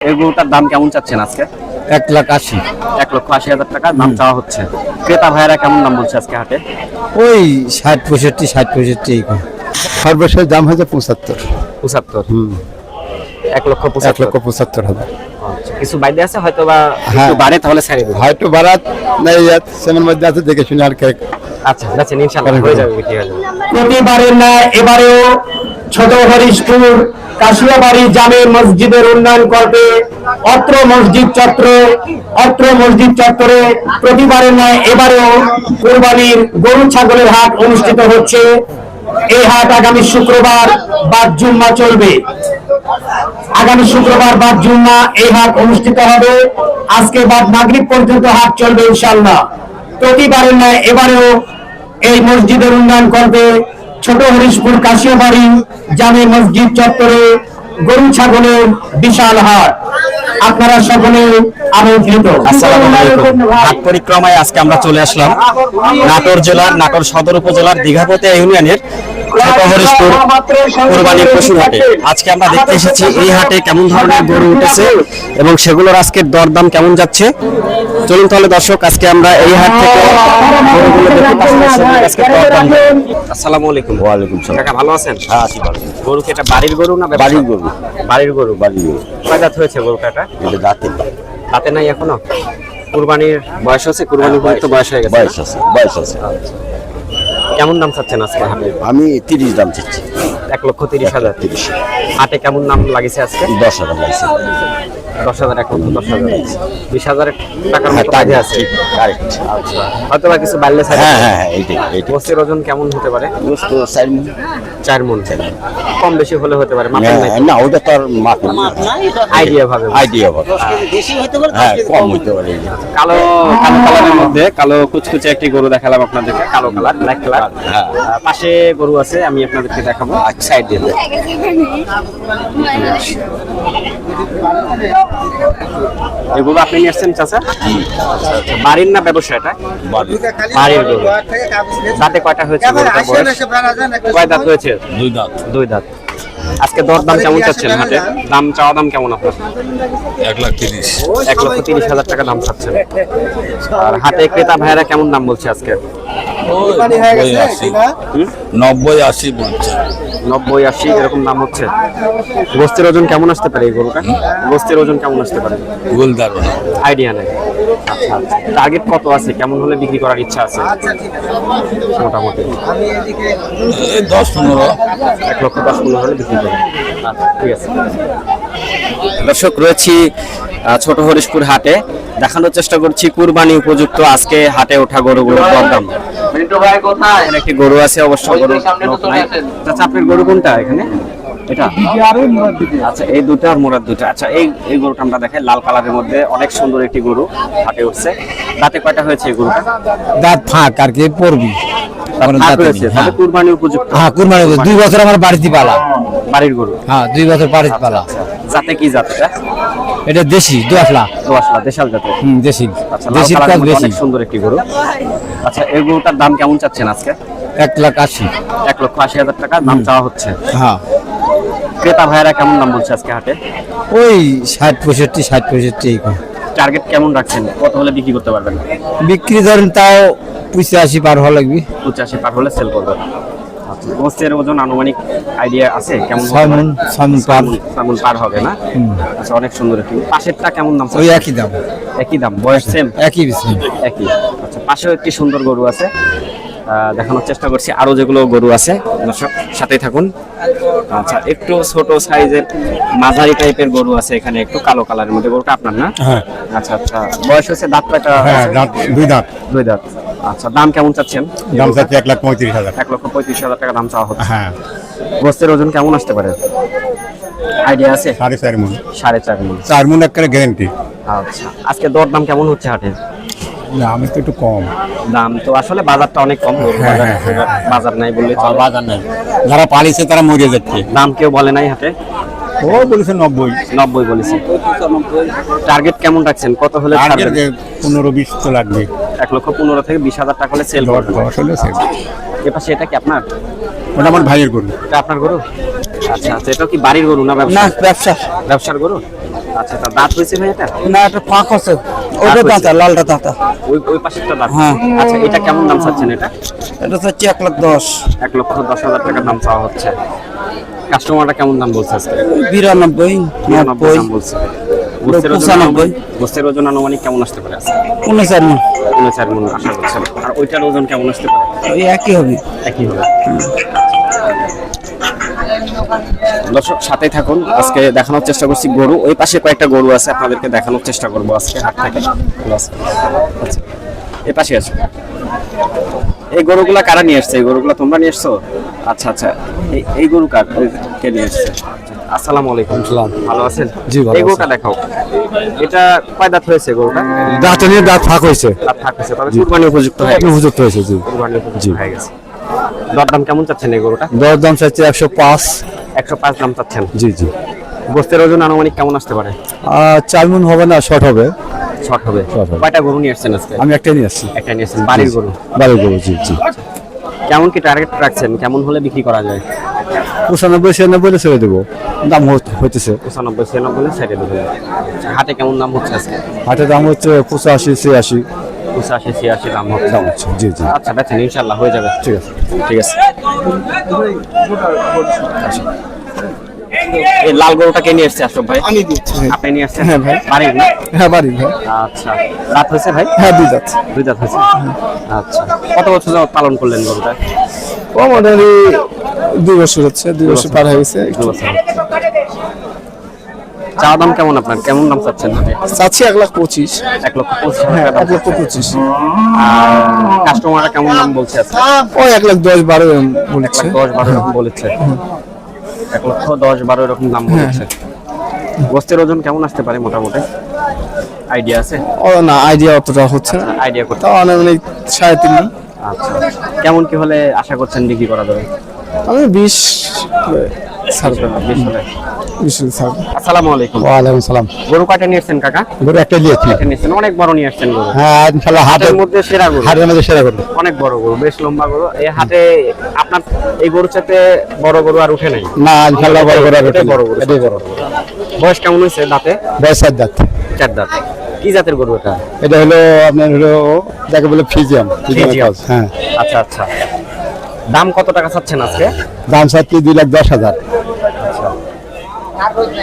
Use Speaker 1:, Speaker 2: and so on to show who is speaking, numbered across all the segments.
Speaker 1: এই গরুটার দাম কেমন চাচ্ছেন আজকে?
Speaker 2: এক লাখ আশি।
Speaker 1: এক লক্ষ আশি হাজার টাকা দাম চাওয়া হচ্ছে। ক্রেতা ভাইয়েরা কেমন দাম বলছে আজকে হাটে?
Speaker 2: ওই ষাট পঁয়ষট্টি ষাট পঁয়ষট্টি
Speaker 3: সর্বশেষ দাম হয়েছে পঁচাত্তর।
Speaker 1: পঁচাত্তর? এক লক্ষ
Speaker 3: এক লক্ষ পঁচাত্তর হাজার
Speaker 1: আচ্ছা, কিছু বাইরে আছে? হয়তো বা
Speaker 3: হ্যাঁ।
Speaker 1: বাড়ে তাহলে ছেড়ে
Speaker 3: হয়তো বারাত নাই মধ্যে আছে দেখে শুনে আর কে
Speaker 1: আচ্ছা যাচ্ছেন ইনশাল্লাহ হয়ে যাবে বিক্রি হয়ে যাবে।
Speaker 4: প্রতিবারের ন্যায় এবারেও ছোট হরিশপুর কাশিয়াবাড়ি জামে মসজিদের উন্নয়ন করবে অত্র মসজিদ চত্বরে, অত্র মসজিদ চত্বরে প্রতিবারের ন্যায় এবারেও কোরবানির গরু ছাগলের হাট অনুষ্ঠিত হচ্ছে। এই হাট আগামী শুক্রবার বাদ জুম্মা চলবে। আগামী শুক্রবার বাদ জুম্মা এই হাট অনুষ্ঠিত হবে। আজকে বাদ নাগরিক পর্যন্ত হাট চলবে ইনশাল্লাহ প্রতিবারের ন্যায় এবারেও এই মসজিদের উন্নয়ন করবে ছোট হরিশপুর কাশিয়াবাড়ি জামে মসজিদ চত্বরে গরু ছাগলের বিশাল হাট। আপনারা সকলে
Speaker 1: পরিক্রমায় আজকে আমরা চলে আসলাম। নাটোর জেলার, নাটোর সদর উপজেলার দীঘাপতিয়া ইউনিয়নের ছোট কোরবানির পশুর হাটে। আজকে আমরা দেখতে এসেছি এই হাটে কেমন ধরনের গরু উঠেছে এবং সেগুলোর আজকের দরদাম কেমন যাচ্ছে? চলুন তাহলে দর্শক আজকে আমরা এই হাট থেকে গরুগুলো দেখে পাশাপাশি আজকে দরদাম। আসসালামু আলাইকুম।
Speaker 5: ওয়ালাইকুম সালাম।
Speaker 1: কাকা ভালো আছেন?
Speaker 5: হ্যাঁ আছি ভালো।
Speaker 1: গরু কি এটা বাড়ির গরু না
Speaker 5: বাড়ির গরু।
Speaker 1: বাড়ির গরু।
Speaker 5: বাড়ির গরু।
Speaker 1: কয় দাঁত হয়েছে গরুটা এটা
Speaker 5: এটা দাঁতে।
Speaker 1: নাই এখনও? কুরবানির বয়স হচ্ছে কুরবানির উপযুক্ত বয়স। হয়ে গেছে
Speaker 5: বয়স আছে বয়স আছে।
Speaker 1: কেমন দাম চাচ্ছেন আজকে?
Speaker 5: আমি তিরিশ দাম চাচ্ছি।
Speaker 1: এক লক্ষ তিরিশ হাজার।
Speaker 5: তিরিশ।
Speaker 1: হাটে কেমন নাম লাগিছে আজকে?
Speaker 5: দশ হাজার লাগছে।
Speaker 1: দশ হাজার এক লক্ষ দশ হাজার বিশ হাজার টাকার
Speaker 5: হ্যাঁ
Speaker 1: মতো
Speaker 5: তাই
Speaker 1: আছে।
Speaker 5: আছে কারেক্ট
Speaker 1: হয়তো বা কিছু বাড়লে
Speaker 5: হ্যাঁ হ্যাঁ হ্যাঁ এইটাই এইটাই।
Speaker 1: বস্তির ওজন কেমন হতে পারে?
Speaker 5: দোস্ত চার মণ।
Speaker 1: চার মন কম বেশি হলে হতে পারে মাপেন নাই
Speaker 5: হ্যাঁ, না ওটা তো আর মাপ
Speaker 1: আইডিয়া ভাবে
Speaker 5: আইডিয়া হবে। হ্যাঁ কম হইতে পারে।
Speaker 1: কালো কালো কালারের মধ্যে কালো কুচকুচে একটি গরু দেখালাম আপনাদেরকে কালো কালার ব্ল্যাক কালার। পাশে গরু আছে আমি আপনাদেরকে দেখাবো।
Speaker 5: আচ্ছা। সাইড দিয়ে দে।
Speaker 1: এগুলো আপনি নিয়ে আসছেন চাচা। বাড়ির না ব্যবসা এটা বাড়ির গরু। দাঁতে কয়টা হয়েছে কয় দাঁত হয়েছে?
Speaker 5: দুই দাঁত।
Speaker 1: দুই দাঁত। আজকে দর দাম কেমন চাচ্ছেন হাটে? দাম চাওয়া দাম কেমন আপনার?
Speaker 5: এক লাখ তিরিশ।
Speaker 1: এক লক্ষ তিরিশ হাজার টাকা দাম চাচ্ছেন। আর হাটে ক্রেতা ভাইয়েরা কেমন দাম বলছে আজকে?
Speaker 5: নব্বই আশি। নব্বই আশি বলছে।
Speaker 1: নব্বই আশি এরকম দাম হচ্ছে। গোস্তের ওজন কেমন আসতে পারে এই গরুটা? গোস্তের ওজন কেমন আসতে পারে?
Speaker 5: গোলদার
Speaker 1: আইডিয়া নেই। আচ্ছা টার্গেট কত আছে? কেমন হলে বিক্রি করার ইচ্ছা আছে? মোটামুটি।
Speaker 5: দশ পনেরো।
Speaker 1: এক লক্ষ দশ পনেরো হলে বিক্রি করবে আচ্ছা ঠিক আছে। দর্শক রয়েছি ছোট হরিশপুর হাটে। দেখানোর চেষ্টা করছি কুরবানি উপযুক্ত আজকে হাটে ওঠা গরুগুলোর দরদাম এখানে একটি গরু আছে অবশ্য গরু লোক আপনার গরু কোনটা এখানে? এটা? আচ্ছা এই দুটো আর মোড়ার দুটো। আচ্ছা এই এই গরুটা আমরা দেখাই লাল কালারের মধ্যে অনেক সুন্দর একটি গরু হাটে উঠছে। দাঁতে কয়টা হয়েছে এই গরুটা?
Speaker 2: দাঁত ফাঁক আর কি পড়বি। হ্যাঁ।
Speaker 1: কুরবানি উপযুক্ত।
Speaker 2: হ্যাঁ কুরবানি দুই বছর আমার বাড়িতে পালা
Speaker 1: বাড়ির গরু?
Speaker 2: হ্যাঁ দুই বছর বাড়িতে পালা
Speaker 1: জাতে কি জাত এটা?
Speaker 2: দেশি দোয়াশলা
Speaker 1: দোয়াশলা দেশাল জাতের।
Speaker 2: হুম দেশি।
Speaker 1: আচ্ছা কালারের
Speaker 2: কাজ বেশি
Speaker 1: সুন্দর একটি গরু। আচ্ছা এই গরুটার দাম কেমন চাচ্ছেন আজকে?
Speaker 2: এক লাখ আশি।
Speaker 1: এক লক্ষ আশি হাজার টাকা দাম চাওয়া হচ্ছে।
Speaker 2: হ্যাঁ।
Speaker 1: ক্রেতা ভাইয়েরা কেমন দাম বলছে আজকে হাটে?
Speaker 2: ওই ষাট পঁয়ষট্টি ষাট পঁয়ষট্টি
Speaker 1: টার্গেট কেমন রাখছেন? কত হলে বিক্রি করতে পারবেন?
Speaker 2: বিক্রি ধরেন তাও পঁচাশি পার হওয়া লাগবে।
Speaker 1: পঁচাশি পার হলে সেল করবেন। আচ্ছা গোস্তের ওজন আনুমানিক আইডিয়া আছে? কেমন হতে
Speaker 2: ছয়
Speaker 1: পারে?
Speaker 2: মন ছয় মন পার
Speaker 1: হবে না? আচ্ছা অনেক সুন্দর একটি। পাশেরটা কেমন দাম
Speaker 2: ওই একই দাম।
Speaker 1: একই দাম বয়স সেম
Speaker 2: একই
Speaker 1: একই। আচ্ছা পাশেও একটি সুন্দর গরু আছে। দেখানোর চেষ্টা করছি আরও যেগুলো গরু আছে। দর্শক সাথেই থাকুন। আচ্ছা একটু ছোট সাইজের মাঝারি টাইপের গরু আছে এখানে একটু কালো কালারের মধ্যে। গরুটা আপনার না?
Speaker 3: হ্যাঁ।
Speaker 1: আচ্ছা আচ্ছা। বয়স হচ্ছে দাঁত কয়টা
Speaker 3: হ্যাঁ দাঁত দুই দাঁত।
Speaker 1: দুই দাঁত। আচ্ছা দাম কেমন চাচ্ছেন?
Speaker 3: দাম চাচ্ছে এক লাখ পঁয়ত্রিশ হাজার।
Speaker 1: এক লক্ষ পঁয়ত্রিশ হাজার টাকা দাম চাওয়া হচ্ছে।
Speaker 3: হ্যাঁ।
Speaker 1: গোস্তের ওজন কেমন আসতে পারে? আইডিয়া আছে?
Speaker 3: সাড়ে চার মন।
Speaker 1: সাড়ে চার মণ।
Speaker 3: চার মন একটা গ্যারেন্টি।
Speaker 1: আচ্ছা আজকে দর দাম কেমন হচ্ছে হাটে
Speaker 3: আমি তো একটু কম।
Speaker 1: দাম তো আসলে বাজারটা অনেক কম।
Speaker 3: হ্যাঁ,
Speaker 1: বাজার-
Speaker 3: হ্যাঁ, হ্যাঁ।
Speaker 1: বাজার নাই বললে।
Speaker 3: বাজার নেই। যারা পালিছে তারা মরে যাচ্ছে।
Speaker 1: দাম কেউ বলে নাই হাটে।
Speaker 3: ও বলেছে নব্বই।
Speaker 1: নব্বই বলেছে। টার্গেট কেমন রাখছেন? কত হলে?
Speaker 3: পনেরো বিশ তো লাগবে।
Speaker 1: এক লক্ষ পনেরো থেকে বিশ হাজার টাকা হলে সেল
Speaker 3: সে
Speaker 1: এপাশে এটা কি আপনার?
Speaker 3: ওটা আমার ভাইয়ের গরু।
Speaker 1: এটা আপনার গরু? আচ্ছা আচ্ছা এটা কি বাড়ির গরু না ব্যবসা?
Speaker 2: ব্যবসা।
Speaker 1: ব্যবসার গরু? আচ্ছা তা দাঁত হয়েছে ভাই এটা?
Speaker 2: না একটা ফাঁক আছে। ওটা দাঁতা লালটা দাঁতা।
Speaker 1: ওই ওই পাশেরটা দাঁত।
Speaker 2: হ্যাঁ।
Speaker 1: আচ্ছা এটা কেমন দাম চাচ্ছেন এটা?
Speaker 2: এটা হচ্ছে এক লাখ দশ।
Speaker 1: এক লক্ষ দশ হাজার টাকা দাম চাওয়া হচ্ছে। কাস্টমারটা কেমন দাম বলছে আজকে?
Speaker 2: বিরানব্বই নব্বই
Speaker 1: দাম বলছে। গোস্তের ওজন গোস্তের ওজন আনুমানিক কেমন আসতে পারে আজকে?
Speaker 2: উনচার মন।
Speaker 1: পনেরো চার মন আশা করছেন আর ওইটার ওজন কেমন আসতে পারে?
Speaker 2: ওই একই হবে।
Speaker 1: একই হবে। দর্শক সাথে থাকুন। আজকে দেখানোর চেষ্টা করছি গরু। ওই পাশে কয়েকটা গরু আছে আপনাদেরকে দেখানোর চেষ্টা করব আজকে হাট থেকে। আচ্ছা। এই পাশে আছে এই গরুগুলা কারা নিয়ে আসছে? এই গরুগুলা তোমরা নিয়ে আসছো? আচ্ছা আচ্ছা। এই এই গরু কার? কে নিয়ে আসছে? আসসালামু আলাইকুম। ভালো আছেন?
Speaker 2: জি, ভালো
Speaker 1: এই গরুটা দেখাও। এটা কয় দাঁত হয়েছে গরুটা?
Speaker 2: দাঁত নিয়ে দাঁত ফাঁক হয়েছে।
Speaker 1: দাঁত থাকতেছে তবে কুরবানি উপযুক্ত হয়ে গেছে।
Speaker 2: উপযুক্ত হয়েছে জি।
Speaker 1: কুরবানি উপযুক্ত হয়ে গেছে। দরদাম কেমন চাচ্ছেন এই গরুটা?
Speaker 2: একশো পাঁচ।
Speaker 1: একশো পাঁচ দাম চাচ্ছেন?
Speaker 2: জি জি।
Speaker 1: গোস্তের ওজন আনুমানিক কেমন আসতে পারে?
Speaker 2: চার মন হবে না শর্ট হবে।
Speaker 1: শর্ট হবে। কয়টা গরু নিয়ে আসছেন আজকে?
Speaker 2: আমি একটাই নিয়ে আসছি।
Speaker 1: একটা নিয়ে আসছেন বাড়ির গরু।
Speaker 2: বারো গরু জি জি।
Speaker 1: কেমন কি টার্গেট রাখছেন? কেমন হলে বিক্রি করা যায়?
Speaker 2: পঁচানব্বই ছিয়ানব্বই ছেড়ে দেবো। দাম হত- হইতেছে।
Speaker 1: পঁচানব্বই ছিয়ানব্বই সাইডে দেবেন। আচ্ছা, হাটে কেমন দাম হচ্ছে আজকে?
Speaker 2: হাটের দাম হচ্ছে পঁচাশি ছিয়াশি।
Speaker 1: পঁচাশি ছিয়াশি দাম হচ্ছে।
Speaker 2: দাম হচ্ছে জি জি।
Speaker 1: আচ্ছা বেছেন ইনশাল্লাহ হয়ে যাবে। ঠিক আছে। ঠিক আছে। আচ্ছা। এই লাল গরুটা কে নিয়ে এসছে আশরফ ভাই?
Speaker 2: আমি দিচ্ছি।
Speaker 1: আপনি নিয়ে আসছেন
Speaker 2: হ্যাঁ ভাই।
Speaker 1: বাড়ির না
Speaker 2: হ্যাঁ বাড়ি ভাই।
Speaker 1: আচ্ছা। রাত হয়েছে ভাই?
Speaker 2: হ্যাঁ দুই দাঁত।
Speaker 1: দুই দাঁত হয়েছে? আচ্ছা। কত বছর যাবত পালন করলেন গরুটা?
Speaker 2: ও মোটামুটি দুই বছর হচ্ছে দুই বছর পার হয়ে গেছে।
Speaker 1: বছর। চা দাম কেমন আপনার? কেমন দাম চাচ্ছেন আপনি?
Speaker 2: চাচ্ছি এক লাখ পঁচিশ।
Speaker 1: এক লক্ষ পঁচিশ। দাম।
Speaker 2: এক লক্ষ পঁচিশ।
Speaker 1: আর কাস্টমাররা কেমন দাম বলছে
Speaker 2: ও এক লাখ দশ বারো বলেছে।
Speaker 1: দশ বারো বলেছে। এক লক্ষ দশ বারো এরকম দাম বলেছে। গোস্তের ওজন কেমন আসতে পারে মোটামুটি? আইডিয়া আছে?
Speaker 2: ও না আইডিয়া অতটা হচ্ছে না।
Speaker 1: আইডিয়া করতে
Speaker 2: অনেক সাড়ে তিন।
Speaker 1: আচ্ছা। কেমন কি হলে আশা করছেন বিক্রি করা যাবে?
Speaker 2: আমি বিশ ছাড়
Speaker 1: বিশ হলে।
Speaker 2: ছাড়
Speaker 1: আসসালামু আলাইকুম।
Speaker 3: ওয়ালাইকুম সালাম।
Speaker 1: গরু কয়টা নিয়েছেন কাকা?
Speaker 3: গরু একটা দিয়েছি
Speaker 1: একটা নিয়েছেন অনেক বড় নিয়ে আসছেন গরু।
Speaker 3: হ্যাঁ ইনশাল্লাহ হাটের
Speaker 1: মধ্যে সেরা গরু।
Speaker 3: হাটের মধ্যে সেরা গরু।
Speaker 1: অনেক বড় গরু বেশ লম্বা গরু। এই হাটে আপনার এই চাইতে বড় গরু আর উঠে নাই?
Speaker 3: না ইনশাল্লাহ বড় গরু আর ওঠে
Speaker 1: বড় গরু
Speaker 3: এটাই বড়।
Speaker 1: বয়স কেমন হয়েছে দাঁতে?
Speaker 3: বয়স সাত দাঁত।
Speaker 1: চার দাঁত। কি জাতের গরু এটা?
Speaker 3: এটা হলো আপনার হলো যাকে বলে ফিজিয়াম।
Speaker 1: ফ্রিজিয়ান।
Speaker 3: হ্যাঁ।
Speaker 1: আচ্ছা আচ্ছা। দাম কত টাকা চাচ্ছেন আজকে?
Speaker 3: দাম সাথে দুই লাখ দশ হাজার।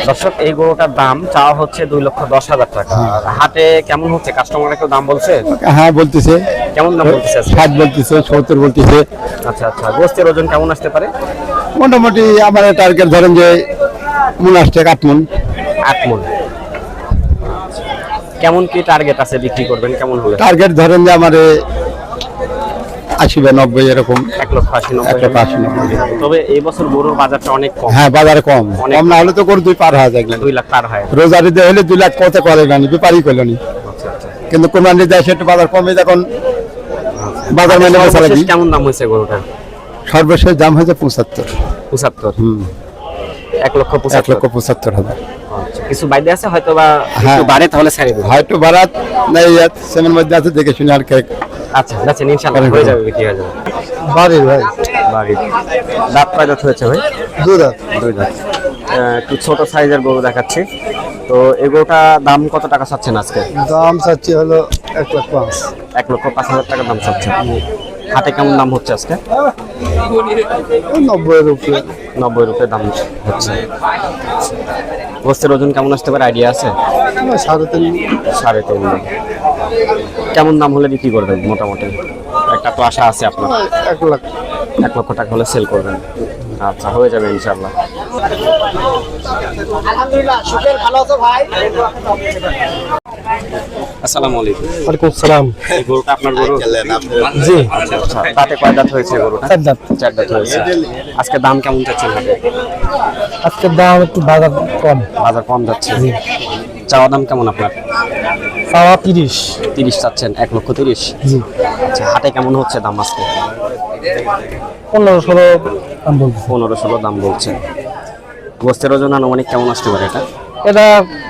Speaker 1: দর্শক এই গরুটার দাম চাওয়া হচ্ছে দুই লক্ষ দশ হাজার টাকা। হাটে কেমন হচ্ছে? কাস্টমার কেউ দাম বলছে?
Speaker 3: হ্যাঁ বলতেছে।
Speaker 1: কেমন দাম বলতেছে?
Speaker 3: ষাট বলতেছে সত্তর বলতেছে।
Speaker 1: আচ্ছা আচ্ছা। গোস্তের ওজন কেমন আসতে পারে?
Speaker 3: মোটামুটি আমার টার্গেট ধরেন যে মন আসছে আট মন।
Speaker 1: আট মন। কেমন কি টার্গেট আছে বিক্রি করবেন? কেমন হলে?
Speaker 3: টার্গেট ধরেন যে আমার আশি বা নব্বই এরকম
Speaker 1: এক লক্ষ আশি
Speaker 3: এক লক্ষ আশি নব্বই।
Speaker 1: তবে এই বছর গরুর বাজারটা অনেক কম।
Speaker 3: হ্যাঁ বাজারে কম। কম না হলে তো করে দুই পার হওয়া যায়
Speaker 1: দুই লাখ পার হয়
Speaker 3: রোজারি দিয়ে হলে দুই লাখ কত করে গানি ব্যাপারই করল নি।
Speaker 1: আচ্ছা আচ্ছা।
Speaker 3: কিন্তু কোরবানি দেয় সেটা বাজার কমে যখন বাজার মেনে বেচা
Speaker 1: সর্বশেষ কেমন দাম হয়েছে গরুটার
Speaker 3: সর্বশেষ দাম হয়েছে পঁচাত্তর।
Speaker 1: পঁচাত্তর।
Speaker 3: হুম।
Speaker 1: এক লক্ষ
Speaker 3: এক লক্ষ পঁচাত্তর হাজার।
Speaker 1: কিছু বাইরে আছে? হয়তো বা
Speaker 3: হ্যাঁ।
Speaker 1: একটু বাড়ে তাহলে ছেড়ে দেবো।
Speaker 3: হয়তো বারাত নাই সেমের মধ্যে আছে দেখে শুনে আর কে
Speaker 1: আচ্ছা যাচ্ছেন ইনশাল্লাহ
Speaker 3: করেন,
Speaker 1: হয়ে যাবে বিক্রি হয়ে যাবে।
Speaker 3: বাড়ির ভাই।
Speaker 1: বাড়ি দাঁত কয় দাঁত হয়েছে ভাই?
Speaker 3: দুই দাঁত।
Speaker 1: দুই দাঁত। একটু ছোট সাইজের গরু দেখাচ্ছি। তো এই গরুটা দাম কত টাকা চাচ্ছেন আজকে?
Speaker 3: দাম চাচ্ছি হলো এক লাখ পাঁচ।
Speaker 1: এক লক্ষ পাঁচ হাজার টাকা দাম চাচ্ছেন। হাটে কেমন দাম হচ্ছে আজকে?
Speaker 3: নব্বই রুপিয়া
Speaker 1: নব্বই রুপিয়ে দাম হচ্ছে। গোস্তের ওজন কেমন আসতে পারে? আইডিয়া আছে?
Speaker 3: সাড়ে তিন।
Speaker 1: সাড়ে তিন। কেমন দাম হলে বিক্রি করবেন মোটামুটি? একটা তো আশা আছে আপনার।
Speaker 3: এক লাখ।
Speaker 1: এক লক্ষ টাকা হলে সেল করবেন। আচ্ছা হয়ে যাবে ইনশাল্লাহ আসসালামু আলাইকুম।
Speaker 2: ওয়ালাইকুম সালাম
Speaker 1: এই গরুটা আপনার গরু?
Speaker 2: জি।
Speaker 1: তাতে কয় দাঁত হয়েছে গরুটা?
Speaker 2: চার দাঁত।
Speaker 1: চার দাঁত হয়েছে। আজকে দাম কেমন যাচ্ছে
Speaker 2: দাম একটু বাজার কম।
Speaker 1: বাজার কম যাচ্ছে। চাওয়া দাম কেমন আপনার?
Speaker 2: পাওয়া তিরিশ।
Speaker 1: তিরিশ চাচ্ছেন এক লক্ষ তিরিশ?
Speaker 2: জি।
Speaker 1: আচ্ছা হাটে কেমন হচ্ছে দাম আজকে?
Speaker 2: পনেরো ষোলো দাম
Speaker 1: পনেরো ষোলো দাম বলছে। গোস্তের ওজন আনুমানিক কেমন আসতে পারে এটা?
Speaker 2: এটা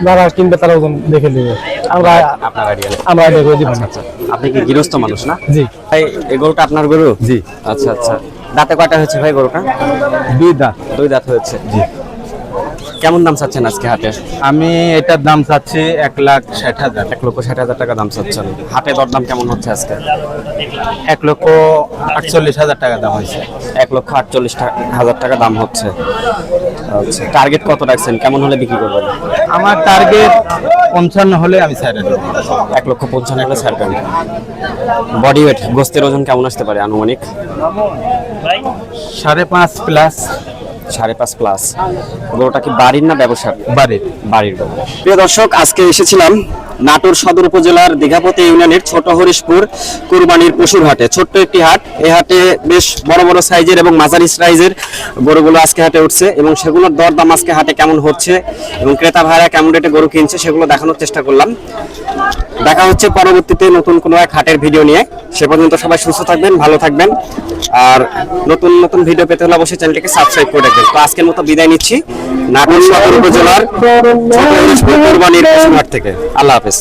Speaker 2: যারা কিনবে তারা ওজন দেখে নেবে। আমরা
Speaker 1: আপনার আইডিয়া
Speaker 2: আমরা দেখে দিব
Speaker 1: আপনি কি গৃহস্থ মানুষ না?
Speaker 2: জি।
Speaker 1: ভাই এই গরুটা আপনার গরু?
Speaker 2: জি।
Speaker 1: আচ্ছা আচ্ছা। দাঁতে কয়টা হয়েছে ভাই গরুটা?
Speaker 2: দুই দাঁত।
Speaker 1: দুই দাঁত হয়েছে। জি। কেমন দাম চাচ্ছেন আজকে হাটে?
Speaker 2: আমি এটার দাম চাচ্ছি এক লাখ ষাট হাজার।
Speaker 1: এক লক্ষ ষাট হাজার টাকা দাম চাচ্ছেন। হাটে দর দাম কেমন হচ্ছে আজকে?
Speaker 2: এক লক্ষ আটচল্লিশ হাজার টাকা দাম হয়েছে।
Speaker 1: এক লক্ষ আটচল্লিশ হাজার টাকা দাম হচ্ছে। আচ্ছা টার্গেট কত রাখছেন? কেমন হলে বিক্রি করবেন?
Speaker 2: আমার টার্গেট পঞ্চান্ন হলে আমি স্যার দেবো।
Speaker 1: এক লক্ষ পঞ্চান্ন হলে ছাড়বেন বডি ওয়েট গোস্তের ওজন কেমন আসতে পারে আনুমানিক?
Speaker 2: সাড়ে পাঁচ প্লাস
Speaker 1: সাড়ে পাঁচ প্লাস গরুটা কি বাড়ির না ব্যবসার?
Speaker 2: বাড়ির।
Speaker 1: বাড়ির গরু প্রিয় দর্শক আজকে এসেছিলাম নাটোর সদর উপজেলার দীঘাপতি ইউনিয়নের ছোট হরিশপুর কুরবানির পশুর হাটে। ছোট্ট একটি হাট। এই হাটে বেশ বড় বড় সাইজের এবং মাঝারি সাইজের গরুগুলো আজকে হাটে উঠছে এবং সেগুলোর দরদাম আজকে হাটে কেমন হচ্ছে এবং ক্রেতা ভাইরা কেমন রেটে গরু কিনছে সেগুলো দেখানোর চেষ্টা করলাম। দেখা হচ্ছে পরবর্তীতে নতুন কোনো এক হাটের ভিডিও নিয়ে। সে পর্যন্ত সবাই সুস্থ থাকবেন, ভালো থাকবেন। আর নতুন নতুন ভিডিও পেতে হলে অবশ্যই চ্যানেলটিকে সাবস্ক্রাইব করে রাখবেন। তো আজকের মতো বিদায় নিচ্ছি। নাটোর সদর উপজেলার থেকে। আল্লাহ হাফেজ।